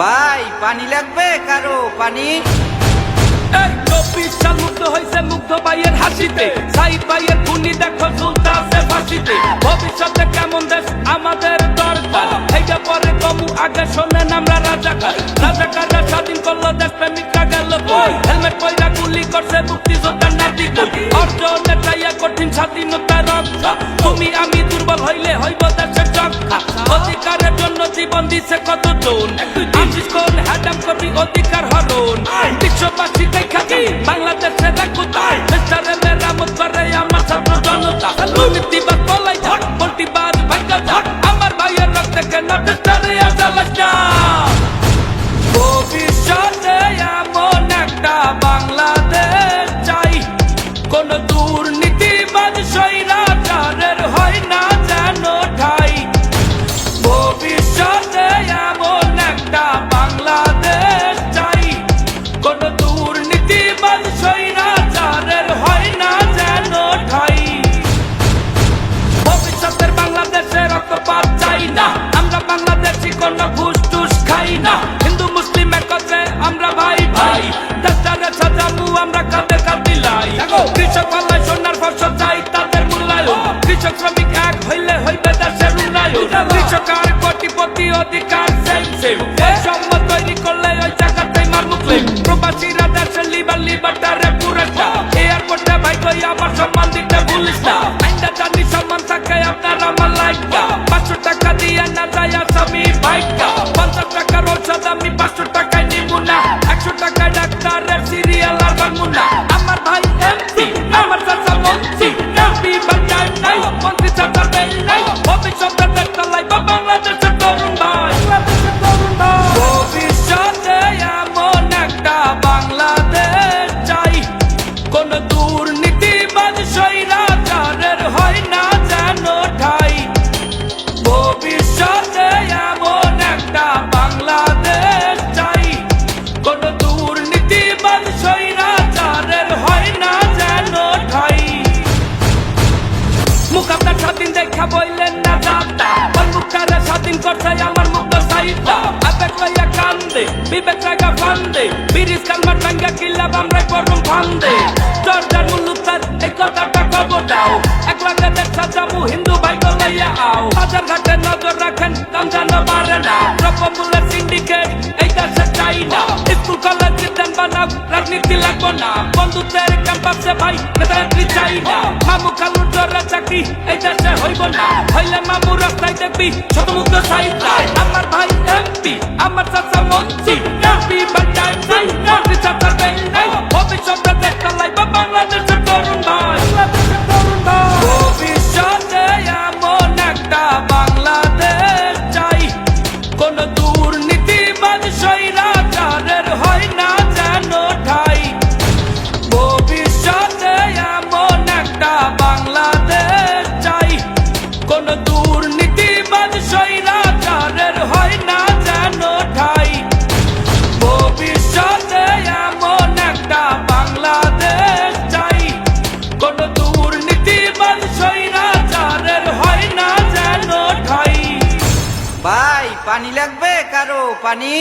ভাই, পানি লাগবে? কারও পানি? মুগ্ধ হয়েছে মুগ্ধ ভাইয়ের হাসিতে। সাই ভাইয়ের খুনি দেখো চলতে আছে ফাঁসিতে। স্বাধীনতা তুমি আমি দুর্বল হইলে হইব দেশের রক্ষা অধিকারের জন্য জীবন দিছে কত জন? কোন হ্যাডাম করবি অধিকার হরণ। বিশ্ববাসী দেখা যাই বাংলাদেশের একতায় দেশের মেরামত করে আমার ছাত্র জনতা। দুর্নীতিবাদ পলাই যাক পল্টিবাদ ভাঙ্গা যাক আমার ভাইয়ের রক্তে কেন দেশটারে আজালাস না। হিন্দু মুসলিম একত্রে আমরা ভাই ভাই। দেশটারে সাজামু আমরা কাঁধে কাঁধ দিলাই কৃষক পাল্লায় সোনার ফসল চাই তাদের মূল্যায়ন। কৃষক শ্রমিক এক হইলে হইবে দেশের উন্নয়ন। কৃষক আর কোটিপতি অধিকার সেম সেম সম্মত তৈরি করলে ওই জায়গাতেই মার মুখলে প্রবাসীরা টাকার ঔষধ আমি পাঁচশো টাকায় কান্দে বিবেক লাগা ফান্দে। বিরিশ কালমার টাঙ্গা কিল্লা বামরাই করুম ফান্দে। দরজার মুল্লুক তার এই কথাটা খবর দাও। এক লাগে দেখা যাব হিন্দু ভাই লইয়া আও। বাজার ঘাটে নজর রাখেন কাম যেন পারে না। দ্রব্যমূল্যের সিন্ডিকেট এই দেশে চাই না। স্কুল কলেজ দেন বানাও, রাজনীতি লাগবো না। বন্ধুত্বের ক্যাম্পাসে ভাই নেতানেত্রী চাই না। মামু কালুর জোরে চাকরি এই দেশে হইব না। হইলে মামু রাস্তায় দেখবি ছোট মুক্ত มันจะสมนจิต পানি লাগবে? কারও পানি